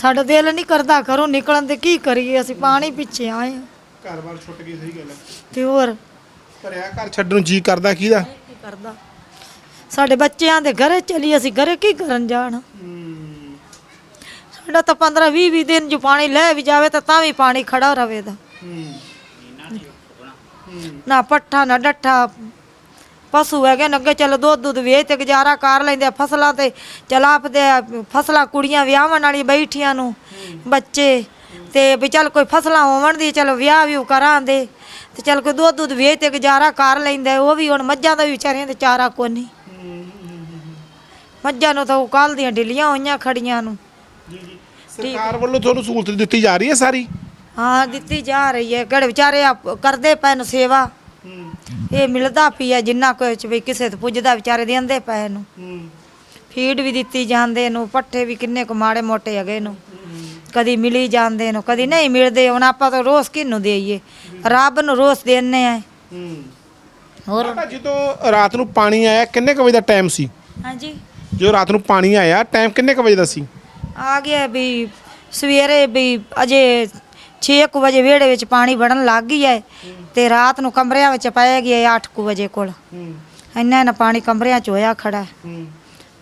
ਸਾਡਾ ਦਿਲ ਨਹੀਂ ਕਰਦਾ ਘਰੋਂ ਨਿਕਲਣ ਤੇ ਕੀ ਕਰੀਏ ਅਸੀਂ ਪਾਣੀ ਪਿੱਛੇ ਆਏ ਹਾਂ। ਘਰ-ਬਾਰ ਛੁੱਟ ਗਈ ਸਹੀ ਗੱਲ ਹੈ। ਤੇ ਹੋਰ? ਭਰਿਆ ਘਰ ਛੱਡਣ ਨੂੰ ਜੀ ਕਰਦਾ ਕਿਹਦਾ? ਕੀ ਕਰਦਾ? ਸਾਡੇ ਬੱਚਿਆਂ ਦੇ ਘਰੇ ਚਲੀ ਅਸੀਂ ਘਰੇ ਕੀ ਕਰਨ ਜਾਣ? ਸਾਡਾ ਤਾਂ 15 20 20 ਦਿਨ ਜੋ ਪਾਣੀ ਲੈ ਵੀ ਜਾਵੇ ਤਾਂ ਤਾਂ ਵੀ ਪਾਣੀ ਖੜਾ ਰਵੇ ਦਾ। ਨਾ ਪੱਠਾ ਨਾ ਡੱਠਾ ਪਸ਼ੂ ਹੈਗੇ ਨੇ ਅੱਗੇ ਚਲੋ ਦੁੱਧ ਦੁੱਧ ਵੇਚ ਤੇ ਗੁਜ਼ਾਰਾ ਕਰ ਲੈਂਦੇ ਆ ਫਸਲਾਂ ਤੇ ਚਲ ਆਪਦੇ ਆ ਫਸਲਾਂ ਕੁੜੀਆਂ ਵਿਆਹਣ ਵਾਲੀ ਬੈਠੀਆਂ ਨੂੰ ਬੱਚੇ ਤੇ ਵੀ ਚੱਲ ਕੋਈ ਫਸਲਾਂ ਹੋਵਣ ਦੀ ਚਲੋ ਵਿਆਹ ਵੀ ਕਰਾਂਦੇ ਤੇ ਚਲ ਕੋਈ ਦੁੱਧ ਦੁੱਧ ਵੇਚ ਤੇ ਗੁਜ਼ਾਰਾ ਕਰ ਲੈਂਦੇ ਉਹ ਵੀ ਹੁਣ ਮੱਝਾਂ ਦਾ ਵੀ ਵਿਚਾਰੀਆਂ ਤੇ ਚਾਰਾ ਕੋਨੀ ਮੱਝਾਂ ਨੂੰ ਤਾਂ ਉਹ ਕੱਲ ਦੀਆਂ ਢਿੱਲੀਆਂ ਹੋਈਆਂ ਖੜੀਆਂ ਨੂੰ। ਸਰਕਾਰ ਵੱਲੋਂ ਤੁਹਾਨੂੰ ਸਹੂਲਤ ਦਿੱਤੀ ਜਾ ਰਹੀ ਹੈ ਸਾਰੀ? ਹਾਂ ਦਿੱਤੀ ਜਾ ਰਹੀ ਹੈ ਕਿਹੜੇ ਵਿਚਾਰੇ ਕਰਦੇ ਪੈਨ ਸੇਵਾ। ਇਹ ਮਿਲਦਾ ਪਿਆ ਜਿੰਨਾ ਕੁਝ ਵੀ ਕਿਸੇ ਤੋਂ ਪੁੱਜਦਾ ਵਿਚਾਰੇ ਦਿੰਦੇ ਪਏ ਨੂੰ। ਫੀਡ ਵੀ ਦਿੱਤੀ ਜਾਂਦੇ ਨੂੰ ਪੱਠੇ ਵੀ ਕਿੰਨੇ ਕੁ ਮਾੜੇ ਮੋਟੇ ਹੈਗੇ ਨੂੰ। ਕਦੀ ਮਿਲੀ ਜਾਂਦੇ ਨੂੰ ਕਦੀ ਨਹੀਂ ਮਿਲਦੇ ਹੁਣ ਆਪਾਂ ਤਾਂ ਰੋਜ਼ ਕਿਹਨੂੰ ਦੇਈਏ? ਰੱਬ ਨੂੰ ਰੋਜ਼ ਦੇਣੇ ਆ। ਹੋਰ? ਮਾਤਾ ਜਦੋਂ ਰਾਤ ਨੂੰ ਪਾਣੀ ਆਇਆ ਕਿੰਨੇ ਕੁ ਵਜੇ ਦਾ ਟਾਈਮ ਸੀ? ਹਾਂਜੀ। ਜਦੋਂ ਰਾਤ ਨੂੰ ਪਾਣੀ ਆਇਆ ਟਾਈਮ ਕਿੰਨੇ ਕੁ ਵਜੇ ਦਾ ਸੀ? ਆ ਗਿਆ ਵੀ ਸਵੇਰੇ ਵੀ ਅਜੇ 6 ਵਜੇ ਵਿਹੜੇ ਵਿੱਚ ਪਾਣੀ ਵੜਨ ਲੱਗ ਗਈ ਹੈ ਤੇ ਰਾਤ ਨੂੰ ਕਮਰਿਆਂ ਵਿੱਚ ਪੈ ਗਿਆ 8 ਵਜੇ ਕੋਲ। ਇੰਨਾ ਨਾ ਪਾਣੀ ਕਮਰਿਆਂ 'ਚ ਹੋਇਆ ਖੜਾ। ਹੈ।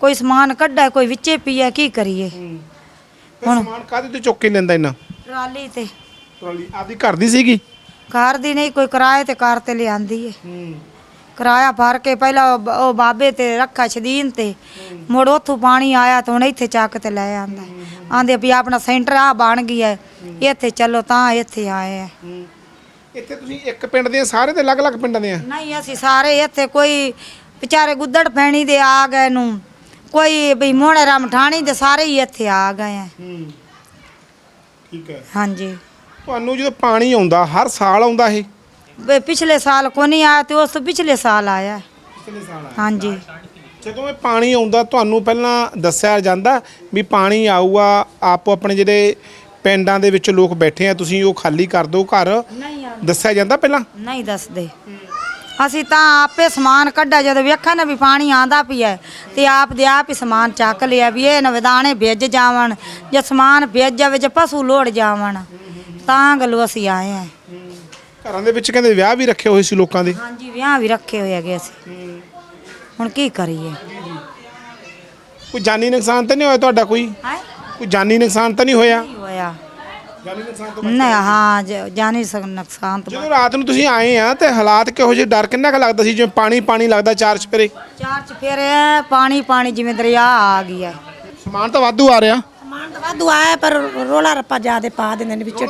ਕੋਈ ਸਮਾਨ ਕੱਢਾ ਕੋਈ ਵਿੱਚੇ ਪੀਆ ਕੀ ਕਰੀਏ? ਫਿਰ ਸਮਾਨ ਕਾਹਦੇ ਤੇ ਚੁੱਕ ਕੇ ਲੈਂਦਾ ਇੰਨਾ? ਟਰਾਲੀ ਤੇ। ਟਰਾਲੀ ਆਪਦੀ ਘਰ ਦੀ ਸੀਗੀ? ਘਰ ਦੀ ਨਹੀਂ ਕੋਈ ਕਿਰਾਏ ਤੇ ਕਾਰ ਤੇ ਲਿਆਂਦੀ ਏ ਕਿਰਾਇਆ ਭਰ ਕੇ ਪਹਿਲਾਂ ਉਹ ਬਾਬੇ ਤੇ ਰੱਖਾ ਸ਼ਦੀਨ ਤੇ। ਮੁੜ ਉੱਥੋਂ ਪਾਣੀ ਆਇਆ ਤਾਂ ਹੁਣ ਇੱਥੇ ਚੱਕ ਤੇ ਲੈ ਆਂਦਾ। ਆਂਦੇ ਵੀ ਆਪਣਾ ਸੈਂਟਰ ਆ ਬਣ ਗਿਆ ਹੈ, ਇੱਥੇ ਚੱਲੋ ਤਾਂ ਇੱਥੇ ਆਏ ਆ। ਇੱਥੇ ਤੁਸੀਂ ਇੱਕ ਪਿੰਡ ਦੇ ਆ, ਸਾਰੇ ਦੇ ਅਲੱਗ-ਅਲੱਗ ਪਿੰਡਾਂ ਦੇ ਆ? ਨਹੀਂ ਅਸੀਂ ਸਾਰੇ ਇੱਥੇ ਕੋਈ ਵਿਚਾਰੇ ਗੁੱਦੜ ਪੈਣੀ ਦੇ ਆ ਗਏ ਨੂੰ। ਕੋਈ ਵੀ ਮੋਹਣੇ ਰਾਮ ਠਾਣੀ ਦੇ ਸਾਰੇ ਹੀ ਇੱਥੇ ਆ ਗਏ ਆ। ਠੀਕ ਹੈ। ਹਾਂਜੀ। ਤੁਹਾਨੂੰ ਜਦੋਂ ਪਾਣੀ ਆਉਂਦਾ ਹਰ ਸਾਲ ਆਉਂਦਾ ਇਹ? ਵੀ ਪਿਛਲੇ ਸਾਲ ਕੋ ਨਹੀਂ ਆਇਆ ਤੇ ਉਸ ਤੋਂ ਪਿਛਲੇ ਸਾਲ ਆਇਆ। ਪਿਛਲੇ ਸਾਲ ਹਾਂਜੀ। ਜਦੋਂ ਇਹ ਪਾਣੀ ਆਉਂਦਾ ਤੁਹਾਨੂੰ ਪਹਿਲਾਂ ਦੱਸਿਆ ਜਾਂਦਾ ਵੀ ਪਾਣੀ ਆਊਗਾ ਆਪੋ ਆਪਣੇ ਜਿਹੜੇ ਪਿੰਡਾਂ ਦੇ ਵਿੱਚ ਲੋਕ ਬੈਠੇ ਆ ਤੁਸੀਂ ਉਹ ਖਾਲੀ ਕਰ ਦਿਓ ਘਰ। ਨਹੀਂ ਦੱਸਿਆ ਜਾਂਦਾ ਪਹਿਲਾਂ? ਨਹੀਂ ਦੱਸਦੇ। ਅਸੀਂ ਤਾਂ ਆਪੇ ਸਮਾਨ ਕੱਢਿਆ ਜਦੋਂ ਵੇਖਿਆ ਨਾ ਵੀ ਪਾਣੀ ਆਂਦਾ ਪਿਆ ਤੇ ਆਪ ਦੇ ਆਪ ਹੀ ਸਮਾਨ ਚੱਕ ਲਿਆ ਵੀ ਇਹ ਨਵਦਾਣੇ ਭਿੱਜ ਜਾਵਣ ਜੇ ਸਮਾਨ ਭਿੱਜ ਜਾਵੇ ਜੇ ਪਸ਼ੂ ਲੋੜ ਜਾਵਣ ਤਾਂ ਗੱਲੋਂ ਅਸੀਂ ਆਏ ਆ ਘਰਾਂ ਦੇ ਵਿੱਚ ਕਹਿੰਦੇ ਵਿਆਹ ਵੀ ਰੱਖੇ ਹੋਏ ਸੀ ਲੋਕਾਂ ਦੇ? ਹਾਂਜੀ ਵਿਆਹ ਵੀ ਰੱਖੇ ਹੋਏ ਹੈਗੇ ਅਸੀਂ। ਹੁਣ ਕੀ ਕਰੀਏ? ਕੋਈ ਜਾਨੀ ਨੁਕਸਾਨ ਤਾਂ ਨਹੀਂ ਹੋਇਆ ਤੁਹਾਡਾ ਕੋਈ? ਹੈ? ਕੋਈ ਜਾਨੀ ਨੁਕਸਾਨ ਤਾਂ ਨਹੀਂ ਹੋਇਆ? ਕੀ ਹੋਇਆ। ਜਾਨੀ ਨੁਕਸਾਨ ਤੋਂ ਨਹੀਂ ਹਾਂ ਜ- ਜਾਨੀ ਸਕ ਨੁਕਸਾਨ ਤੋਂ ਜਦੋਂ ਰਾਤ ਨੂੰ ਤੁਸੀਂ ਆਏ ਆ ਤੇ ਹਾਲਾਤ ਕਿਹੋ ਜਿਹੇ? ਡਰ ਕਿੰਨਾ ਕੁ ਲੱਗਦਾ ਸੀ? ਜਿਵੇਂ ਪਾਣੀ ਪਾਣੀ ਲੱਗਦਾ ਚਾਰ ਚਪੇਰੇ ਚਾਰ ਚ ਫਿਰ ਇਹ ਪਾਣੀ ਪਾਣੀ ਜਿਵੇਂ ਦਰਿਆ ਆ ਗਿਆ ਸਮਾਨ ਤਾਂ ਵਾਧੂ ਆ ਰਿਹਾ। ਸਮਾਨ ਤਾਂ ਵਾਧੂ ਆਇਆ ਪਰ ਰੋਲਾ ਰੱਪਾ ਜਿਆਦੇ ਪਾ ਦਿੰਦੇ ਨੇ ਵਿੱਚ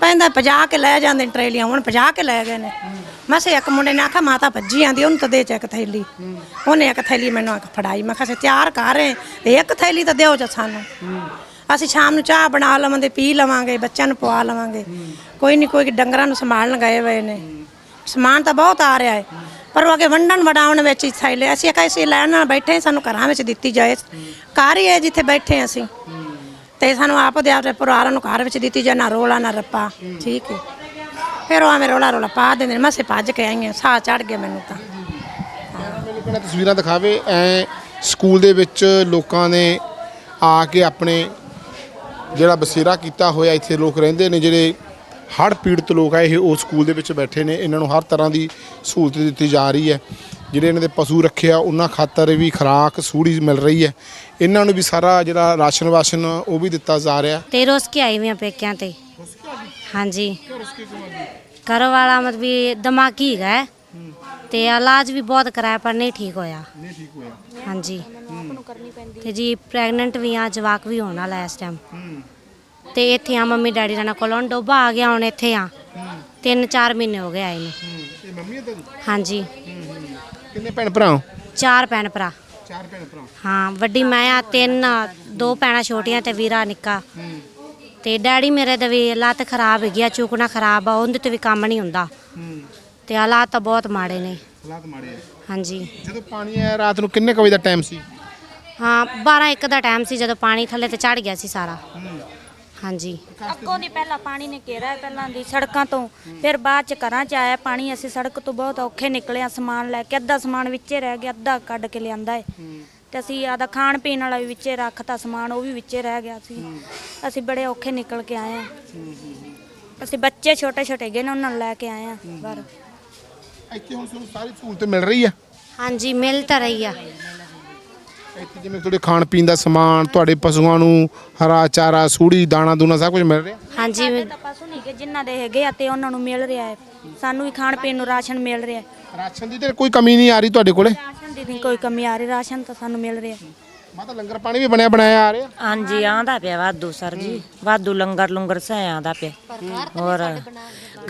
ਪੈਂਦਾ ਭਜਾ ਕੇ ਲੈ ਜਾਂਦੇ ਨੇ ਟਰੇਲੀਆਂ ਹੁਣ ਭਜਾ ਕੇ ਲੈ ਗਏ ਨੇ। ਮੈਂ ਸੇ ਇੱਕ ਮੁੰਡੇ ਨੇ ਆਖਿਆ, ਮਾਤਾ ਭੱਜੀ ਆਂਦੀ ਉਹਨੂੰ ਤਾਂ ਦੇ ਚ ਇੱਕ ਥੈਲੀ। ਉਹਨੇ ਇੱਕ ਥੈਲੀ ਮੈਨੂੰ ਆਖ ਫੜਾਈ। ਮੈਂ ਕਿਹਾ ਸੇ ਤਿਆਰ ਕਰ ਰਹੇ ਤੇ ਇੱਕ ਥੈਲੀ ਤਾਂ ਦਿਓ ਚ ਸਾਨੂੰ। ਅਸੀਂ ਸ਼ਾਮ ਨੂੰ ਚਾਹ ਬਣਾ ਲਵਾਂਗੇ, ਪੀ ਲਵਾਂਗੇ, ਬੱਚਿਆਂ ਨੂੰ ਪਵਾ ਲਵਾਂਗੇ। ਕੋਈ ਨਹੀਂ ਕੋਈ ਡੰਗਰਾਂ ਨੂੰ ਸੰਭਾਲਣ ਗਏ ਹੋਏ ਨੇ। ਸਮਾਨ ਤਾਂ ਬਹੁਤ ਆ ਰਿਹਾ ਹੈ। ਪਰ ਉਹ ਅਗੇ ਵੰਡਣ ਵਡਾਉਣ ਵਿੱਚ ਹੀ ਥੈਲੇ ਅਸੀਂ ਇੱਕ ਅਸੀਂ ਲੈਣ ਨਾਲ ਬੈਠੇ ਸਾਨੂੰ ਘਰਾਂ ਵਿੱਚ ਦਿੱਤੀ ਜਾਏ। ਘਰ ਹੀ ਹੈ ਜਿੱਥੇ ਬੈਠੇ ਅਸੀਂ। ਤੇ ਸਾਨੂੰ ਆਪ ਦੇ ਆਪਣੇ ਪਰਿਵਾਰਾਂ ਨੂੰ ਘਰ ਵਿੱਚ ਦਿੱਤੀ ਜਾਏ, ਨਾ ਰੋਲਾ, ਨਾ ਰੱਪਾ। ਠੀਕ ਹੈ। ਫਿਰ ਉਹ ਐਵੇਂ ਰੋਲਾ ਰੋਲਾ ਪਾ ਦਿੰਦੇ ਨੇ ਮੈਂ ਸੇ ਭੱਜ ਕੇ ਆਈ ਹਾਂ ਸਾਹ ਚੜ ਗਿਆ ਮੈਨੂੰ ਤਾਂ। ਮੈਨੂੰ ਤਸਵੀਰਾਂ ਦਿਖਾਵੇ ਐ ਸਕੂਲ ਦੇ ਵਿੱਚ ਲੋਕਾਂ ਨੇ ਆ ਕੇ ਆਪਣੇ ਜਿਹੜਾ ਬਸੇਰਾ ਕੀਤਾ ਹੋਇਆ ਇੱਥੇ ਲੋਕ ਰਹਿੰਦੇ ਨੇ ਜਿਹੜੇ ਹੜ੍ਹ ਪੀੜਤ ਲੋਕ ਆ ਇਹ ਉਹ ਸਕੂਲ ਦੇ ਵਿੱਚ ਬੈਠੇ ਨੇ ਇਹਨਾਂ ਨੂੰ ਹਰ ਤਰ੍ਹਾਂ ਦੀ ਸਹੂਲਤ ਦਿੱਤੀ ਜਾ ਰਹੀ ਹੈ। ਜਿਹੜੇ ਇਹਨਾਂ ਦੇ ਪਸ਼ੂ ਰੱਖੇ ਆ ਉਹਨਾਂ ਖਾਤਰ ਵੀ ਖੁਰਾਕ ਸੂੜੀ ਮਿਲ ਰਹੀ ਹੈ। ਇਹਨਾਂ ਨੂੰ ਵੀ ਸਾਰਾ ਜਿਹੜਾ ਰਾਸ਼ਨ ਵਾਸ਼ਨ ਉਹ ਵੀ ਦਿੱਤਾ ਜਾ ਰਿਹਾ। ਤੇ ਰੋਸ ਕੇ ਆਈ ਵੀ ਆ ਪੇਕਿਆਂ ਤੇ। ਹਾਂਜੀ। ਘਰ ਵਾਲਾ ਮਤਲਬ ਵੀ ਦਿਮਾਗੀ ਹੈਗਾ ਹੈ। ਤੇ ਇਲਾਜ ਵੀ ਬਹੁਤ ਕਰਾਇਆ ਪਰ ਨਹੀਂ ਠੀਕ ਹੋਇਆ। ਨਹੀਂ ਠੀਕ ਹੋਇਆ। ਹਾਂਜੀ। ਤੇ ਜੀ ਪ੍ਰੈਗਨੈਂਟ ਵੀ ਆ ਜਵਾਕ ਵੀ ਹੋਣ ਵਾਲਾ ਇਸ ਟਾਈਮ ਤੇ ਇੱਥੇ ਆ ਮੰਮੀ ਡੈਡੀ ਨਾਲ ਕੋਲੋਂ ਡੋਬਾ ਆ ਗਿਆ ਹੁਣ ਇੱਥੇ ਆ। ਤਿੰਨ ਚਾਰ ਮਹੀਨੇ ਹੋ ਗਏ ਆਏ ਨੂੰ। ਇਹ ਮੰਮੀ ਤਾਂ ਹਾਂਜੀ। ਕਿੰਨੇ ਭੈਣ ਭਰਾ ਚਾਰ ਭੈਣ ਭਰਾ। ਚਾਰ ਭੈਣ ਭਰਾ। ਹਾਂ ਵੱਡੀ ਮੈਂ ਆ ਤਿੰਨ ਦੋ ਭੈਣਾਂ ਛੋਟੀਆਂ ਤੇ ਵੀਰਾ ਨਿੱਕਾ। ਤੇ ਡੈਡੀ ਮੇਰੇ ਦਾ ਵੀ ਲੱਤ ਖਰਾਬ ਹੈਗੀ ਆ ਚੁੱਕਣਾ ਖਰਾਬ ਆ ਉਹਦੇ ਤੇ ਵੀ ਕੰਮ ਨਹੀਂ ਹੁੰਦਾ। ਤੇ ਹਾਲਾਤ ਤਾਂ ਬਹੁਤ ਮਾੜੇ ਨੇ। ਹਾਲਾਤ ਮਾੜੇ ਆ। ਹਾਂਜੀ। ਜਦੋਂ ਪਾਣੀ ਆਇਆ ਰਾਤ ਨੂੰ ਕਿੰਨੇ ਕੁ ਵਜੇ ਦਾ ਟਾਈਮ ਸੀ? ਹਾਂ 12 1 ਦਾ ਟਾਈਮ ਸੀ ਜਦੋਂ ਪਾਣੀ ਥੱਲੇ ਤੇ ਚੜ ਗਿਆ ਸੀ ਸਾਰਾ। ਹਾਂਜੀ। ਅੱਗੋਂ ਦੀ ਪਹਿਲਾਂ ਪਾਣੀ ਨੇ ਘੇਰਾ ਪਹਿਲਾਂ ਦੀ ਸੜਕਾਂ ਤੋਂ। ਫਿਰ ਬਾਅਦ ਚ ਘਰਾਂ ਚ ਆਇਆ ਪਾਣੀ ਅਸੀਂ ਸੜਕ ਤੋਂ ਬਹੁਤ ਔਖੇ ਨਿਕਲੇ ਆ ਸਮਾਨ ਲੈ ਕੇ ਅੱਧਾ ਸਮਾਨ ਵਿੱਚੇ ਰਹਿ ਗਿਆ ਅੱਧਾ ਕੱਢ ਕੇ ਲਿਆਂਦਾ ਏ। ਤੇ ਅਸੀਂ ਆਦਾ ਖਾਣ ਪੀਣ ਵਾਲਾ ਵੀ ਵਿੱਚੇ ਰੱਖਤਾ ਸਮਾਨ ਉਹ ਵੀ ਵਿੱਚੇ ਰਹਿ ਗਿਆ ਸੀ। ਅਸੀਂ ਬੜੇ ਔਖੇ ਨਿਕਲ ਕੇ ਆਏ ਆ ਅਸੀਂ ਬੱਚੇ ਛੋਟੇ ਛੋਟੇ ਗਏ ਨੇ ਉਹਨਾਂ ਨੂੰ ਲੈ ਕੇ ਆਏ ਆ ਬਾਹਰ ਇੱਥੇ ਹੁਣ ਤੁਹਾਨੂੰ ਸਾਰੀ ਸਹੂਲਤ ਮਿਲ ਰਹੀ ਆ? ਹਾਂਜੀ ਮਿਲ ਤਾਂ ਰਹੀ ਆ। ਇੱਥੇ ਜਿਵੇਂ ਤੁਹਾਡੇ ਖਾਣ ਪੀਣ ਦਾ ਸਮਾਨ ਤੁਹਾਡੇ ਪਸ਼ੂਆਂ ਨੂੰ ਹਰਾ ਚਾਰਾ ਸੂੜੀ ਦਾਣਾ ਦੂਣਾ ਸਭ ਕੁਝ ਮਿਲ ਰਿਹਾ? ਹਾਂਜੀ ਤਾਂ ਪਸ਼ੂ ਨਹੀਂ ਕਿ ਜਿਨ੍ਹਾਂ ਦੇ ਹੈਗੇ ਆ ਤੇ ਉਹਨਾਂ ਨੂੰ ਮਿਲ ਰਿਹਾ ਹੈ। ਸਾਨੂੰ ਵੀ ਖਾਣ ਪੀਣ ਨੂੰ ਰਾਸ਼ਨ ਮਿਲ ਰਿਹਾ ਹੈ। ਰਾਸ਼ਨ ਦੀ ਤੇ ਕੋਈ ਕਮੀ ਨਹੀਂ ਆ ਰਹੀ ਤੁਹਾਡੇ ਕੋਲੇ? ਰਾਸ਼ਨ ਦੀ ਨਹੀਂ ਕੋਈ ਕਮੀ ਆ ਰਹੀ ਰਾਸ਼ਨ ਤਾਂ ਸਾਨੂੰ ਮਿਲ ਰਿਹਾ। ਮਾਤਾ ਲੰਗਰ ਪਾਣੀ ਵੀ ਬਣਿਆ ਬਣਾਇਆ ਆ ਰਿਹਾ? ਹਾਂਜੀ ਆਂਦਾ ਪਿਆ ਵਾਧੂ ਸਰ ਜੀ। ਵਾਧੂ ਲੰਗਰ ਲੰਗਰ ਸੇ ਆਂਦਾ ਪਿਆ। ਹੋਰ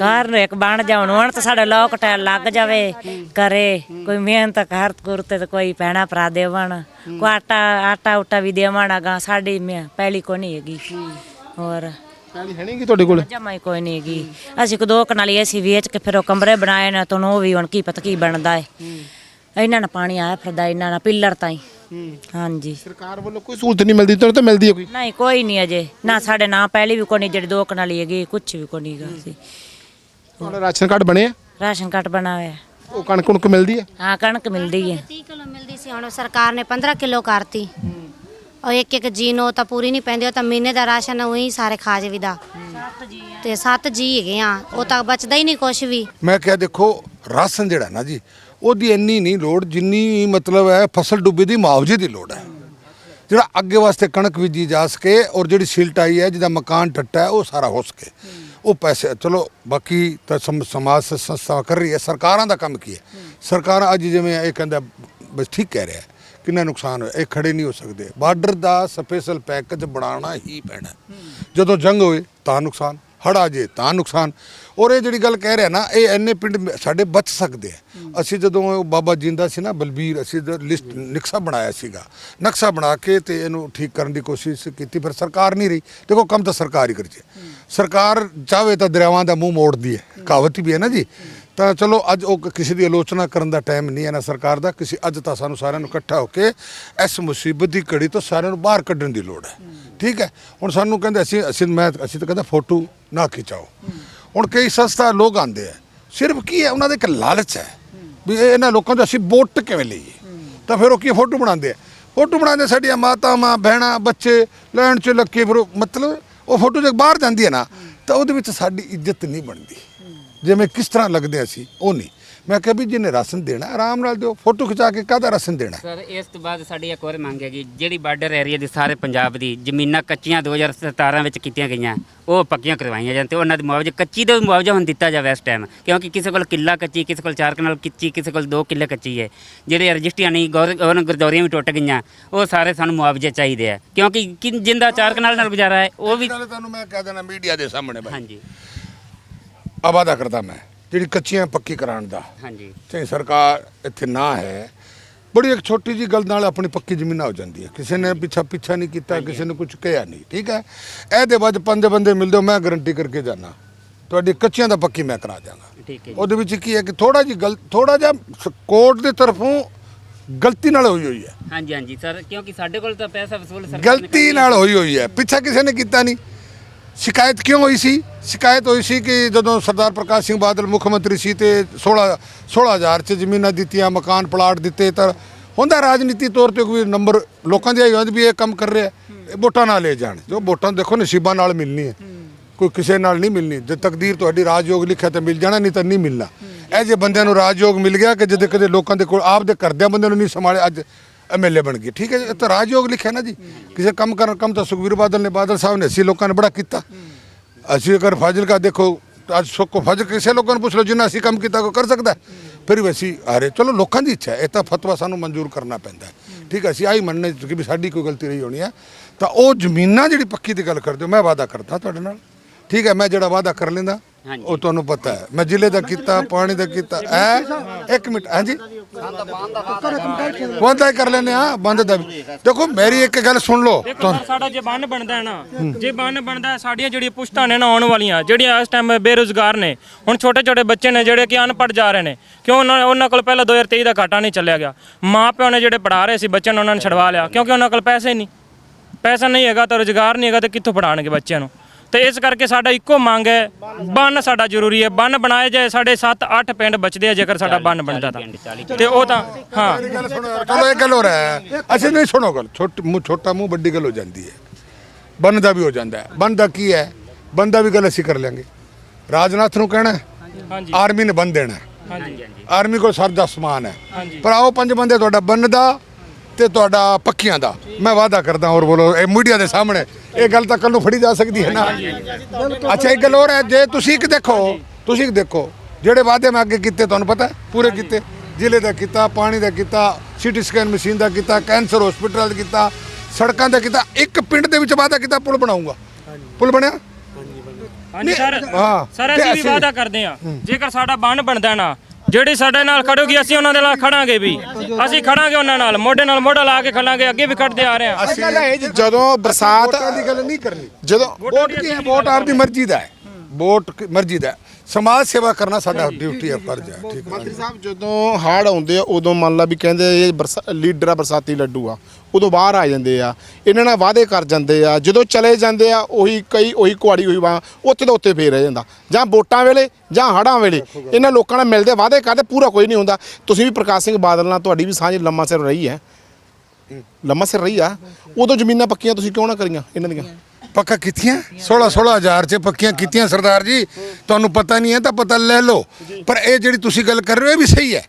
ਘਰ ਨੂੰ ਇੱਕ ਬਣ ਜਾਉਣ ਹੁਣ ਤਾਂ ਸਾਡਾ ਲੋਕ ਟੈਲ ਲੱਗ ਜਾਵੇ। ਕਰੇ ਕੋਈ ਮਿਹਨਤ ਕਰ ਕੁਰਤੇ ਤੇ ਕੋਈ ਪੈਣਾ ਭਰਾ ਦੇਵਣ। ਕੋ ਆਟਾ ਆਟਾ ਉਟਾ ਵੀ ਦੇਵਣ ਅਗਾ ਸਾਡੀ ਪਹਿਲੀ ਕੋ ਨਹੀਂ ਹੈਗੀ। ਹੋਰ। ਪਹਿਲੀ ਹੈ ਨਹੀਂਗੀ ਤੁਹਾਡੇ ਕੋਲੇ? ਜਮਾ ਹੀ ਕੋਈ ਨਹੀਂ ਹੈਗੀ ਅਸੀਂ ਕੋ ਦੋ ਕਨਾਲੀ ਅਸੀਂ ਵੇਚ ਕੇ ਫਿਰ ਉਹ ਕਮਰੇ ਬਣਾਏ ਨੇ ਤੁਹਾਨੂੰ ਉਹ ਵੀ ਹੁਣ ਕੀ ਪਤਾ ਕੀ ਬਣਦਾ ਹੈ। ਇਹਨਾਂ ਨਾਲ ਪਾਣੀ ਆਇਆ ਫਿਰਦਾ ਇਹਨਾਂ ਨਾਲ ਪਿੱਲਰ ਤਾਈ। ਹਾਂਜੀ। ਸਰਕਾਰ ਵੱਲੋਂ ਕੋਈ ਸਹੂਲਤ ਨਹੀਂ ਮਿਲਦੀ ਤੁਹਾਨੂੰ ਤਾਂ ਮਿਲਦੀ ਹੈ ਕੋਈ? ਨਹੀਂ ਕੋਈ ਨਹੀਂ ਅਜੇ। ਨਾ ਸਾਡੇ ਨਾਂ ਪਹਿਲੀ ਵੀ ਕੋਈ ਨਹੀਂ ਜਿਹੜੀ ਦੋ ਕਨਾਲੀ ਹੈਗੀ ਕੁਛ ਵੀ ਕੋਈ ਨਹੀਂਗਾ ਸੀ ਤੁਹਾਡਾ ਰਾਸ਼ਨ ਕਾਰਡ ਬਣਿਆ? ਰਾਸ਼ਨ ਕਾਰਡ ਬਣਾ ਹੋਇਆ। ਉਹ ਕਣਕ ਕੁਣਕ ਮਿਲਦੀ ਹੈ ਹਾਂ ਕਣਕ ਮਿਲਦੀ ਹੈ 30 ਕਿਲੋ ਮਿਲਦੀ ਸੀ ਹੁਣ ਸਰਕਾਰ ਨੇ 15 ਕਿਲੋ ਕਰਤੀ। ਉਹ ਇੱਕ ਇੱਕ ਜੀ ਨੂੰ ਤਾਂ ਪੂਰੀ ਨਹੀਂ ਪੈਂਦੀ ਉਹ ਤਾਂ ਮਹੀਨੇ ਦਾ ਰਾਸ਼ਨ ਉਹੀ ਸਾਰੇ ਖਾ ਜਵੀਦਾ ਤੇ ਸੱਤ ਜੀ ਹੈਗੇ ਆ ਉਹ ਤਾਂ ਬਚਦਾ ਹੀ ਨਹੀਂ ਕੁਛ ਵੀ ਮੈਂ ਕਿਹਾ ਦੇਖੋ ਰਾਸ਼ਨ ਜਿਹੜਾ ਨਾ ਜੀ ਉਹਦੀ ਇੰਨੀ ਨਹੀਂ ਲੋੜ ਜਿੰਨੀ ਮਤਲਬ ਹੈ ਫਸਲ ਡੁੱਬੀ ਦੀ ਮੁਆਵਜ਼ੇ ਦੀ ਲੋੜ ਹੈ ਜਿਹੜਾ ਅੱਗੇ ਵਾਸਤੇ ਕਣਕ ਬੀਜੀ ਜਾ ਸਕੇ ਔਰ ਜਿਹੜੀ ਸਿਲਟ ਆਈ ਹੈ ਜਿਹਦਾ ਮਕਾਨ ਟੱਟਾ ਹੈ ਉਹ ਸਾਰਾ ਹੋ ਸਕੇ ਉਹ ਪੈਸੇ ਚਲੋ ਬਾਕੀ ਤਾਂ ਸਮਾਜ ਸੰਸਥਾ ਕਰ ਰਹੀ ਹੈ ਸਰਕਾਰਾਂ ਦਾ ਕੰਮ ਕੀ ਹੈ ਸਰਕਾਰ ਅੱਜ ਜਿਵੇਂ ਇਹ ਕਹਿੰਦਾ ਬਸ ਠੀਕ ਕਹਿ ਰਿਹਾ ਹੈ, ਕਿੰਨਾ ਨੁਕਸਾਨ ਹੋਇਆ? ਇਹ ਖੜੇ ਨਹੀਂ ਹੋ ਸਕਦੇ। ਬਾਰਡਰ ਦਾ ਸਪੈਸ਼ਲ ਪੈਕੇਜ ਬਣਾਉਣਾ ਹੀ ਪੈਣਾ। ਜਦੋਂ ਜੰਗ ਹੋਏ, ਤਾਂ ਨੁਕਸਾਨ ਹੜ ਆ ਜੇ, ਤਾਂ ਨੁਕਸਾਨ। ਔਰ ਇਹ ਜਿਹੜੀ ਗੱਲ ਕਹਿ ਰਿਹਾ ਨਾ, ਇਹ ਇੰਨੇ ਪਿੰਡ ਸਾਡੇ ਬਚ ਸਕਦੇ ਆ। ਅਸੀਂ ਜਦੋਂ ਬਾਬਾ ਜਿੰਦਾ ਸੀ ਨਾ, ਬਲਬੀਰ, ਅਸੀਂ ਲਿਸਟ, ਨਕਸ਼ਾ ਬਣਾਇਆ ਸੀਗਾ। ਨਕਸ਼ਾ ਬਣਾ ਕੇ ਤੇ ਇਹਨੂੰ ਠੀਕ ਕਰਨ ਦੀ ਕੋਸ਼ਿਸ਼ ਕੀਤੀ ਪਰ ਸਰਕਾਰ ਨਹੀਂ ਰਹੀ। ਦੇਖੋ, ਕੰਮ ਤਾਂ ਸਰਕਾਰ ਹੀ ਕਰੀ ਜੇ ਸਰਕਾਰ ਚਾਹਵੇ ਤਾਂ ਦਰਿਆਵਾਂ ਦਾ ਮੂੰਹ ਮੋੜਦੀ ਹੈ। ਕਹਾਵਤ ਵੀ ਹੈ ਨਾ ਜੀ। ਤਾਂ ਚਲੋ ਅੱਜ ਉਹ ਕਿਸੇ ਦੀ ਆਲੋਚਨਾ ਕਰਨ ਦਾ ਟਾਈਮ ਨਹੀਂ ਹੈ ਨਾ ਸਰਕਾਰ ਦਾ, ਕਿਸੇ, ਅੱਜ ਤਾਂ ਸਾਨੂੰ ਸਾਰਿਆਂ ਨੂੰ ਇਕੱਠਾ ਹੋ ਕੇ ਇਸ ਮੁਸੀਬਤ ਦੀ ਘੜੀ ਤੋਂ ਸਾਰਿਆਂ ਨੂੰ ਬਾਹਰ ਕੱਢਣ ਦੀ ਲੋੜ ਹੈ। ਠੀਕ ਹੈ? ਹੁਣ ਸਾਨੂੰ ਕਹਿੰਦੇ ਅਸੀਂ ਅਸੀਂ ਮੈਂ, ਅਸੀਂ ਤਾਂ ਕਹਿੰਦਾ ਫੋਟੋ ਨਾ ਖਿਚਾਓ। ਹੁਣ ਕਈ ਸੰਸਥਾ ਲੋਕ ਆਂਦੇ ਆ, ਸਿਰਫ ਕੀ ਹੈ, ਉਹਨਾਂ ਦਾ ਇੱਕ ਲਾਲਚ ਹੈ ਵੀ ਇਹਨਾਂ ਲੋਕਾਂ ਤੋਂ ਅਸੀਂ ਵੋਟ ਕਿਵੇਂ ਲਈਏ? ਤਾਂ ਫਿਰ ਉਹ ਕੀ ਫੋਟੋ ਬਣਾਉਂਦੇ ਆ? ਫੋਟੋ ਬਣਾਉਂਦੇ ਸਾਡੀਆਂ ਮਾਤਾਵਾਂ, ਭੈਣਾਂ, ਬੱਚੇ, ਲੈਣ ਚ ਲੱਗੇ ਫਿਰ ਮਤਲਬ ਉਹ ਫੋਟੋ ਜੇ ਬਾਹਰ ਜਾਂਦੀ ਹੈ ਨਾ, ਤਾਂ ਉਹਦੇ ਵਿੱਚ ਸਾਡੀ ਇੱਜ਼ਤ ਨਹੀਂ ਬਣਦੀ। ਜਿਵੇਂ ਕਿਸ ਤਰ੍ਹਾਂ ਲੱਗਦੇ ਅਸੀਂ ਉਹ ਨਹੀਂ। ਮੈਂ ਕਿਹਾ ਵੀ ਜਿਹਨੇ ਰਾਸ਼ਨ ਦੇਣਾ ਆਰਾਮ ਨਾਲ ਦਿਓ ਫੋਟੋ ਖਿਚਾ ਕੇ ਕਾਹਦਾ ਰਾਸ਼ਨ ਦੇਣਾ ਸਰ ਇਸ ਤੋਂ ਬਾਅਦ ਸਾਡੀ ਇੱਕ ਹੋਰ ਮੰਗ ਹੈਗੀ ਜਿਹੜੀ ਬਾਰਡਰ ਏਰੀਆ ਦੀ ਸਾਰੇ ਪੰਜਾਬ ਦੀ ਜ਼ਮੀਨਾਂ ਕੱਚੀਆਂ 2017 ਵਿੱਚ ਕੀਤੀਆਂ ਗਈਆਂ ਉਹ ਪੱਕੀਆਂ ਕਰਵਾਈਆਂ ਜਾਣ ਤੇ ਉਹਨਾਂ ਦੀ ਮੁਆਵਜ਼ਾ ਕੱਚੀ ਦਾ ਮੁਆਵਜ਼ਾ ਹੁਣ ਦਿੱਤਾ ਜਾਵੇ ਇਸ ਟਾਈਮ ਕਿਉਂਕਿ ਕਿਸੇ ਕੋਲ ਕਿੱਲਾ ਕੱਚੀ ਕਿਸੇ ਕੋਲ ਚਾਰ ਕਨਾਲ ਕੱਚੀ ਕਿਸੇ ਕੋਲ ਦੋ ਕਿੱਲੇ ਕੱਚੀ ਹੈ। ਜਿਹੜੇ ਰਜਿਸਟਰੀਆਂ ਨਹੀਂ ਗੌਰ ਗੁਰਦੌਰੀਆਂ ਵੀ ਟੁੱਟ ਗਈਆਂ ਉਹ ਸਾਰੇ ਸਾਨੂੰ ਮੁਆਵਜ਼ੇ ਚਾਹੀਦੇ ਆ ਕਿਉਂਕਿ ਜਿੰਦਾ ਚਾਰ ਕਨਾਲ ਨਾਲ ਗੁਜ਼ਾਰਾ ਹੈ ਉਹ ਵੀ ਤੁਹਾਨੂੰ ਮੈਂ ਕਹਿ ਦੇਣਾ ਮੀਡੀਆ ਦੇ ਸਾਹਮਣੇ ਭਾਈ ਹਾਂਜੀ ਆਵਾਦਾ ਕਰਦਾ ਮੈਂ ਜਿਹੜੀ ਕੱਚੀਆਂ ਪੱਕੀ ਕਰਾਉਣ ਦਾ। ਹਾਂਜੀ। ਚਾਹੇ ਸਰਕਾਰ ਇੱਥੇ ਨਾ ਹੈ। ਬੜੀ ਇੱਕ ਛੋਟੀ ਜੀ ਗੱਲ ਨਾਲ ਆਪਣੀ ਪੱਕੀ ਜ਼ਮੀਨਾਂ ਹੋ ਜਾਂਦੀ ਹੈ। ਕਿਸੇ ਨੇ ਪਿੱਛਾ ਪਿੱਛਾ ਨਹੀਂ ਕੀਤਾ ਕਿਸੇ ਨੇ ਕੁਝ ਕਿਹਾ ਨਹੀਂ ਠੀਕ ਹੈ? ਇਹਦੇ ਬਾਅਦ ਪੰਜ ਬੰਦੇ ਮਿਲਦੇ ਹੋ, ਮੈਂ ਗਾਰੰਟੀ ਕਰਕੇ ਜਾਣਾ ਤੁਹਾਡੀ ਕੱਚੀਆਂ ਦਾ ਪੱਕੀ ਮੈਂ ਕਰਾ ਦਿਆਂਗਾ। ਠੀਕ ਹੈ। ਉਹਦੇ ਵਿੱਚ ਕੀ ਹੈ ਕਿ ਥੋੜਾ ਜੀ ਗਲ ਥੋੜਾ ਜਿਹਾ ਕੋਰਟ ਦੇ ਤਰਫੋਂ ਗਲਤੀ ਨਾਲ ਹੋਈ ਹੋਈ ਹੈ। ਹਾਂਜੀ ਹਾਂਜੀ ਸਰ ਕਿਉਂਕਿ ਸਾਡੇ ਕੋਲ ਤਾਂ ਪੈਸਾ ਵਸੂਲ ਸਰਕਾਰ ਨੇ ਗਲਤੀ ਨਾਲ ਹੋਈ ਹੋਈ ਹੈ। ਪਿੱਛਾ ਕਿਸੇ ਨੇ ਕੀਤਾ ਨਹੀਂ। ਸ਼ਿਕਾਇਤ ਕਿਉਂ ਹੋਈ ਸੀ? ਸ਼ਿਕਾਇਤ ਹੋਈ ਸੀ ਕਿ ਜਦੋਂ ਸਰਦਾਰ ਪ੍ਰਕਾਸ਼ ਸਿੰਘ ਬਾਦਲ ਮੁੱਖ ਮੰਤਰੀ ਸੀ ਤੇ 16 16000 ਚ ਜ਼ਮੀਨਾਂ ਦਿੱਤੀਆਂ, ਮਕਾਨ ਪਲਾਟ ਦਿੱਤੇ, ਤਾਂ ਹੁੰਦਾ ਰਾਜਨੀਤੀ ਤੌਰ ਤੇ ਕੋਈ ਨੰਬਰ ਲੋਕਾਂ ਦੇ ਆਈ ਹੁੰਦੀ ਵੀ ਇਹ ਕੰਮ ਕਰ ਰਿਹਾ। ਇਹ ਵੋਟਾਂ ਨਾਲ ਲੈ ਜਾਣ। ਜੋ ਵੋਟਾਂ ਦੇਖੋ, ਨਸੀਬਾਂ ਨਾਲ ਮਿਲਣੀ ਹੈ। ਕੋਈ ਕਿਸੇ ਨਾਲ ਨਹੀਂ ਮਿਲਣੀ। ਜੇ ਤਕਦੀਰ ਤੁਹਾਡੀ ਰਾਜਯੋਗ ਲਿਖਿਆ ਤਾਂ ਮਿਲ ਜਾਣਾ, ਨਹੀਂ ਤਾਂ ਨਹੀਂ ਮਿਲਣਾ। ਇਹ ਜੇ ਬੰਦਿਆਂ ਨੂੰ ਰਾਜਯੋਗ ਮਿਲ ਗਿਆ ਕਿ ਜਦੇ ਕਦੇ ਲੋਕਾਂ ਦੇ ਕੋਲ, ਆਪਦੇ ਘਰਦਿਆਂ ਬੰਦਿਆਂ ਨੂੰ ਨਹੀਂ ਸੰਭਾਲੇ ਅੱਜ ਐਮਐਲਏ ਬਣ ਗਏ ਠੀਕ ਹੈ ਜੀ, ਇਹ ਤਾਂ ਰਾਜਯੋਗ ਲਿਖਿਆ ਨਾ ਜੀ। ਕਿਸੇ ਕੰਮ ਕਰਨ ਕੰਮ ਤਾਂ ਸੁਖਵੀਰ ਬਾਦਲ ਨੇ ਬਾਦਲ ਸਾਹਿਬ ਨੇ। ਅਸੀਂ ਲੋਕਾਂ ਨੇ ਬੜਾ ਕੀਤਾ। ਅਸੀਂ ਅਗਰ ਫਾਜ਼ਿਲਕਾ ਦੇਖੋ ਅੱਜ ਸੁੱਕੋ ਫਾਜ਼ਿਲ ਕਿਸੇ ਲੋਕਾਂ ਨੂੰ ਪੁੱਛ ਲਓ ਜਿੰਨਾ ਅਸੀਂ ਕੰਮ ਕੀਤਾ ਕੋਈ ਕਰ ਸਕਦਾ ਫਿਰ ਵੀ ਅਸੀਂ ਆ ਰਹੇ। ਚਲੋ ਲੋਕਾਂ ਦੀ ਇੱਛਾ ਇਹ ਤਾਂ ਫਤਵਾ ਸਾਨੂੰ ਮਨਜ਼ੂਰ ਕਰਨਾ ਪੈਂਦਾ ਠੀਕ ਹੈ ਅਸੀਂ ਆਹੀ ਮੰਨਨੇ ਕਿ ਵੀ ਸਾਡੀ ਕੋਈ ਗਲਤੀ ਰਹੀ ਹੋਣੀ ਹੈ। ਤਾਂ ਉਹ ਜ਼ਮੀਨਾਂ ਜਿਹੜੀ ਪੱਕੀ ਦੀ ਗੱਲ ਕਰਦੇ ਹੋ ਮੈਂ ਵਾਅਦਾ ਕਰਦਾ ਤੁਹਾਡੇ ਨਾਲ। ਠੀਕ ਹੈ ਮੈਂ ਜਿਹੜਾ ਵਾਅਦਾ ਕਰ ਲੈਂਦਾ ਉਹ ਤੁਹਾਨੂੰ ਪਤਾ ਹੈ। ਮੈਂ ਜ਼ਿਲ੍ਹੇ ਦਾ ਕੀਤਾ ਪਾਣੀ ਦਾ ਕੀਤਾ। ਐ ਇੱਕ ਮਿੰਟ ਹਾਂਜੀ। ਬੰਦ ਕਰ ਲੈਨੇ ਆ ਬੰਦ ਦਾ ਵੀ। ਦੇਖੋ ਮੇਰੀ ਇੱਕ ਗੱਲ ਸੁਣ ਲਓ। ਦੇਖੋ ਸਰ ਸਾਡਾ ਜੇ ਬੰਨ ਬਣਦਾ ਹੈ ਨਾ ਜੇ ਬੰਨ ਬਣਦਾ ਹੈ, ਸਾਡੀਆਂ ਜਿਹੜੀਆਂ ਪੁਸ਼ਤਾਂ ਨੇ ਨਾ ਆਉਣ ਵਾਲੀਆਂ ਜਿਹੜੀਆਂ ਇਸ ਟਾਈਮ ਬੇਰੁਜ਼ਗਾਰ ਨੇ ਹੁਣ ਛੋਟੇ ਛੋਟੇ ਬੱਚੇ ਨੇ ਜਿਹੜੇ ਕਿ ਅਨਪੜ੍ਹ ਜਾ ਰਹੇ ਨੇ ਕਿਉਂ ਉਹਨਾਂ ਉਹਨਾਂ ਕੋਲ ਪਹਿਲਾਂ 2023 ਦਾ ਘਾਟਾ ਨਹੀਂ ਚੱਲਿਆ ਗਿਆ? ਮਾਂ ਪਿਓ ਨੇ ਜਿਹੜੇ ਪੜਾ ਰਹੇ ਸੀ ਬੱਚਿਆਂ ਨੂੰ ਉਹਨਾਂ ਨੇ ਛਡਵਾ ਲਿਆ ਕਿਉਂਕਿ ਉਹਨਾਂ ਕੋਲ ਪੈਸੇ ਨਹੀਂ। ਪੈਸਾ ਨਹੀਂ ਹੈਗਾ ਤਾਂ ਰੁਜ਼ਗਾਰ ਨਹੀਂ ਹੈਗਾ ਤਾਂ ਕਿੱਥੋਂ ਪੜਾਣਗੇ ਬੱਚਿਆਂ ਨੂੰ? ਤੇ ਇਸ ਕਰਕੇ ਸਾਡਾ ਇੱਕੋ ਮੰਗ ਹੈ ਬੰਨ ਸਾਡਾ ਜ਼ਰੂਰੀ ਹੈ। ਬੰਨ ਬਣਾਏ ਜਾਏ ਸਾਡੇ 7-8 ਪਿੰਡ ਬਚਦੇ ਆ ਜੇਕਰ ਸਾਡਾ ਬੰਨ ਬਣਦਾ ਤਾਂ ਤੇ ਉਹ ਤਾਂ ਹਾਂ। ਮੇਰੀ ਗੱਲ ਸੁਣੋ ਯਾਰ, ਚਲੋ ਇਹ ਗੱਲ ਹੋ ਰਿਹਾ ਹੈ। ਅਸੀਂ ਨਹੀਂ ਸੁਣੋ ਗੱਲ ਛੋਟ ਮੂੰਹ ਛੋਟਾ ਮੂੰਹ ਵੱਡੀ ਗੱਲ ਹੋ ਜਾਂਦੀ ਹੈ। ਬੰਨ ਦਾ ਵੀ ਹੋ ਜਾਂਦਾ ਹੈ। ਬੰਨ ਦਾ ਕੀ ਹੈ? ਬੰਨ ਦਾ ਵੀ ਗੱਲ ਅਸੀਂ ਕਰ ਲਾਂਗੇ ਰਾਜਨਾਥ ਨੂੰ ਕਹਿਣਾ ਹੈ, ਹਾਂਜੀ। ਆਰਮੀ ਨੇ ਬੰਨ ਦੇਣਾ ਹੈ। ਹਾਂਜੀ। ਆਰਮੀ ਕੋਲ ਸਰ ਦਾ ਸਮਾਨ ਹੈ। ਹਾਂਜੀ। ਪਰ ਆਓ ਪੰਜ ਬੰਦੇ ਤੁਹਾਡਾ ਬੰਨ ਦਾ ਤੇ ਤੁਹਾਡਾ ਪੱਕੀਆਂ ਦਾ। ਮੈਂ ਵਾਅਦਾ ਕਰਦਾ ਹੋਰ ਬੋਲੋ, ਇਹ ਮੀਡੀਆ ਦੇ ਸਾਹਮਣੇ। ਇਹ ਗੱਲ ਤਾਂ ਕੱਲ ਨੂੰ ਫੜੀ ਜਾ ਸਕਦੀ ਹੈ ਨਾ। ਅੱਛਾ, ਇੱਕ ਗੱਲ ਹੋਰ ਹੈ, ਜੇ ਤੁਸੀਂ ਇੱਕ ਦੇਖੋ, ਤੁਸੀਂ ਇੱਕ ਦੇਖੋ, ਜਿਹੜੇ ਵਾਅਦੇ ਮੈਂ ਅੱਗੇ ਕੀਤੇ, ਤੁਹਾਨੂੰ ਪਤਾ ਪੂਰੇ ਕੀਤੇ। ਜ਼ਿਲ੍ਹੇ ਦਾ ਕੀਤਾ, ਪਾਣੀ ਦਾ ਕੀਤਾ, ਸਿਟੀ ਸਕੈਨ ਮਸ਼ੀਨ ਦਾ ਕੀਤਾ, ਕੈਂਸਰ ਹਸਪੀਟਲ ਦਾ ਕੀਤਾ, ਸੜਕਾਂ ਦਾ ਕੀਤਾ, ਇੱਕ ਪਿੰਡ ਦੇ ਵਿੱਚ ਵਾਅਦਾ ਕੀਤਾ, ਪੁਲ ਬਣਾਉਂਗਾ ਪੁਲ ਬਣਿਆ? ਹਾਂਜੀ ਸਰ। ਹਾਂ। ਸਰ ਅਸੀਂ ਵੀ ਅਸੀਂ- ਵਾਅਦਾ ਕਰਦੇ ਹਾਂ। ਜੇਕਰ ਸਾਡਾ ਬੰਨ ਬਣਦਾ ਨਾ ਜਿਹੜੀ ਸਾਡੇ ਨਾਲ ਖੜੋਗੀ ਅਸੀਂ ਉਹਨਾਂ ਦੇ ਨਾਲ ਖੜਾਂਗੇ ਵੀ। ਅਸੀਂ ਖੜਾਂਗੇ ਉਹਨਾਂ ਨਾਲ ਮੋਢੇ ਨਾਲ ਮੋਢਾ ਲਾ ਕੇ ਖੜਾਂਗੇ ਅੱਗੇ ਵੀ ਖੜਦੇ ਆ ਰਹੇ ਗੱਲ ਇਹ ਜੀ, ਜਦੋਂ ਬਰਸਾਤ ਵੋਟਾਂ ਦੀ ਗੱਲ ਨਹੀਂ ਕਰਨੀ। ਜਦੋਂ ਵੋਟ ਕੀ ਹੈ? ਵੋਟ ਆਪਦੀ ਮਰਜ਼ੀ ਦਾ ਹੈ। ਵੋਟ ਕੀ- ਮਰਜ਼ੀ ਦਾ ਹੈ। ਸਮਾਜ ਸੇਵਾ ਕਰਨਾ ਸਾਡਾ ਡਿਊਟੀ ਹੈ ਫਰਜ਼ ਹੈ ਠੀਕ ਹੈ। ਮੰਤਰੀ ਸਾਹਿਬ ਜਦੋਂ ਹੜ ਆਉਂਦੇ ਆ ਉਦੋਂ ਮੰਨ ਲਾ ਵੀ ਕਹਿੰਦੇ ਇਹ ਬਰਸਾ- ਲੀਡਰ ਆ ਬਰਸਾਤੀ ਲੱਡੂ ਆ। ਉਦੋਂ ਬਾਹਰ ਆ ਜਾਂਦੇ ਆ। ਇਹਨਾਂ ਨਾਲ ਵਾਅਦੇ ਕਰ ਜਾਂਦੇ ਆ। ਜਦੋਂ ਚਲੇ ਜਾਂਦੇ ਆ ਉਹੀ ਕਈ ਉਹੀ ਕੁਆੜੀ ਹੋਈ ਵਾ ਉੱਥੇ ਦਾ ਉੱਥੇ ਫੇਰ ਰਹਿ ਜਾਂਦਾ। ਜਾਂ ਵੋਟਾਂ ਵੇਲੇ ਜਾਂ ਹੜਾਂ ਵੇਲੇ। ਇਹਨਾਂ ਲੋਕਾਂ ਨਾਲ ਮਿਲਦੇ ਵਾਅਦੇ ਕਰਦੇ ਪੂਰਾ ਕੋਈ ਨਹੀਂ ਹੁੰਦਾ। ਤੁਸੀਂ ਵੀ ਪ੍ਰਕਾਸ਼ ਸਿੰਘ ਬਾਦਲ ਨਾਲ ਤੁਹਾਡੀ ਵੀ ਸਾਂਝ ਲੰਮਾ ਸਿਰ ਰਹੀ ਹੈ। ਲੰਮਾ ਸਿਰ ਰਹੀ ਆ। ਉਦੋਂ ਜ਼ਮੀਨਾਂ ਪੱਕੀਆਂ ਤੁਸੀਂ ਕਿਉਂ ਨਾ ਕਰੀਆਂ ਇਹਨਾਂ ਦੀਆਂ? ਪੱਕਾ ਕੀਤੀਆਂ? 16 16000 ਚ ਪੱਕੀਆਂ ਕੀਤੀਆਂ ਸਰਦਾਰ ਜੀ। ਤੁਹਾਨੂੰ ਪਤਾ ਨਹੀਂ ਹੈ ਤਾਂ ਪਤਾ ਲੈ ਲਓ। ਪਰ ਇਹ ਜਿਹੜੀ ਤੁਸੀਂ ਗੱਲ ਕਰ ਰਹੇ ਹੋ ਇਹ ਵੀ ਸਹੀ ਹੈ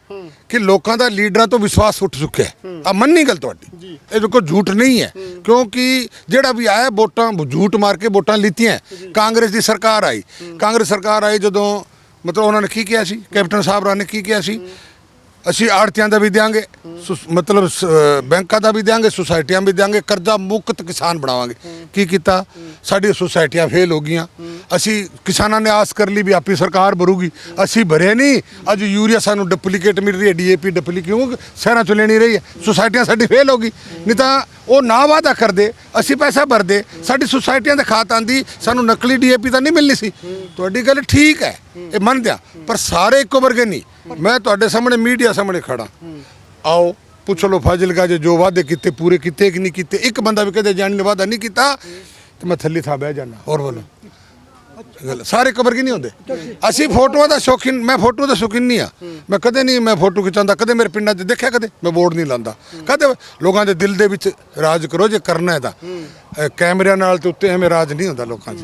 ਕਿ ਲੋਕਾਂ ਦਾ ਲੀਡਰਾਂ ਤੋਂ ਵਿਸ਼ਵਾਸ ਉੱਠ ਚੁੱਕਿਆ ਆ ਮੰਨੀ ਗੱਲ ਤੁਹਾਡੀ। ਇਹ ਕੋਈ ਝੂਠ ਨਹੀਂ ਹੈ। ਕਿਉਂਕਿ ਜਿਹੜਾ ਵੀ ਆਇਆ ਵੋਟਾਂ ਝੂਠ ਮਾਰ ਕੇ ਵੋਟਾਂ ਲਿੱਤੀਆਂ ਕਾਂਗਰਸ ਦੀ ਸਰਕਾਰ ਆਈ। ਕਾਂਗਰਸ ਸਰਕਾਰ ਆਈ ਜਦੋਂ ਮਤਲਬ ਉਹਨਾਂ ਨੇ ਕੀ ਕਿਹਾ ਸੀ? ਕੈਪਟਨ ਸਾਹਿਬ ਰਾਂ ਨੇ ਕੀ ਕਿਹਾ ਸੀ? ਅਸੀਂ ਆੜਤੀਆਂ ਦਾ ਵੀ ਦਿਆਂਗੇ, ਸੁਸ- ਮਤਲਬ ਸ- ਬੈਂਕਾਂ ਦਾ ਵੀ ਦਿਆਂਗੇ, ਸੁਸਾਇਟੀਆਂ ਵੀ ਦਿਆਂਗੇ, ਕਰਜ਼ਾ ਮੁਕਤ ਕਿਸਾਨ ਬਣਾਵਾਂਗੇ। ਕੀ ਕੀਤਾ? ਸਾਡੀ ਸੁਸਾਇਟੀਆਂ ਫੇਲ ਹੋ ਗਈਆਂ। ਅਸੀਂ ਕਿਸਾਨਾਂ ਨੇ ਆਸ ਕਰ ਲਈ ਵੀ ਆਪੀ ਸਰਕਾਰ ਭਰੂਗੀ ਅਸੀਂ ਭਰੇ ਨਹੀਂ। ਅੱਜ ਯੂਰੀਆ ਸਾਨੂੰ ਡੁਪਲੀਕੇਟ ਮਿਲ ਰਹੀ ਹੈ ਡੀਏਪੀ ਡੁਪਲੀਕੇਟ ਕਿਉਂ? ਸ਼ਹਿਰਾਂ ਚੋਂ ਲੈਣੀ ਰਹੀ ਹੈ। ਸੁਸਾਇਟੀਆਂ ਸਾਡੀ ਫੇਲ ਹੋ ਗਈ। ਨਹੀਂ ਤਾਂ ਉਹ ਨਾ ਵਾਅਦਾ ਕਰਦੇ। ਅਸੀਂ ਪੈਸਾ ਭਰਦੇ। ਸਾਡੀ ਸੁਸਾਇਟੀਆਂ ਦੇ ਖਾਤ ਆਂਦੀ, ਸਾਨੂੰ ਨਕਲੀ ਡੀਏਪੀ ਤਾਂ ਨਹੀਂ ਮਿਲਣੀ ਸੀ। ਤੁਹਾਡੀ ਗੱਲ ਠੀਕ ਹੈ। ਇਹ ਮੰਨਦਿਆਂ ਪਰ ਸਾਰੇ ਇੱਕੋ ਵਰਗੇ ਨਹੀਂ। ਮੈਂ ਤੁਹਾਡੇ ਸਾਹਮਣੇ ਮੀਡੀਆ ਸਾਹਮਣੇ ਖੜਾ। ਆਓ, ਪੁੱਛ ਲਓ ਫਾਜ਼ਿਲਕਾ 'ਚ ਜੋ ਵਾਅਦੇ ਕੀਤੇ, ਪੂਰੇ ਕੀਤੇ ਕਿ ਨਹੀਂ ਕੀਤੇ। ਇੱਕ ਬੰਦਾ ਵੀ ਕਦੇ ਜਾਣੀ ਨੇ ਵਾਅਦਾ ਨਹੀਂ ਕੀਤਾ ਤੇ ਮੈਂ ਥੱਲੇ ਥਾਂ ਬਹਿ ਜਾਣਾ ਹੋਰ ਬੋਲੋ। ਸਾਰੇ ਕਬਰ ਕੀ ਨਹੀਂ ਹੁੰਦੇ? ਅਸੀਂ ਫੋਟੋਆਂ ਦਾ ਸ਼ੌਕੀਨ, ਮੈਂ ਫੋਟੋ ਦਾ ਸ਼ੌਕੀਨ ਨਹੀਂ ਆ। ਮੈਂ ਕਦੇ ਨਹੀਂ ਮੈਂ ਫੋਟੋ ਖਿਚਾਉਂਦਾ, ਕਦੇ ਮੇਰੇ ਪਿੰਡਾਂ 'ਚ ਦੇਖਿਆ ਕਦੇ? ਮੈਂ ਵੋਟ ਨਹੀਂ ਲਾਉਂਦਾ। ਕਦੇ ਲੋਕਾਂ ਦੇ ਦਿਲ ਦੇ ਵਿੱਚ ਰਾਜ ਕਰੋ ਜੇ ਕਰਨਾ ਹੈ ਤਾਂ ਕੈਮਰਿਆਂ ਨਾਲ ਤੇ ਉੱਤੇ ਐਵੇਂ ਰਾਜ ਨਹੀਂ ਹੁੰਦਾ ਲੋਕਾਂ 'ਚ।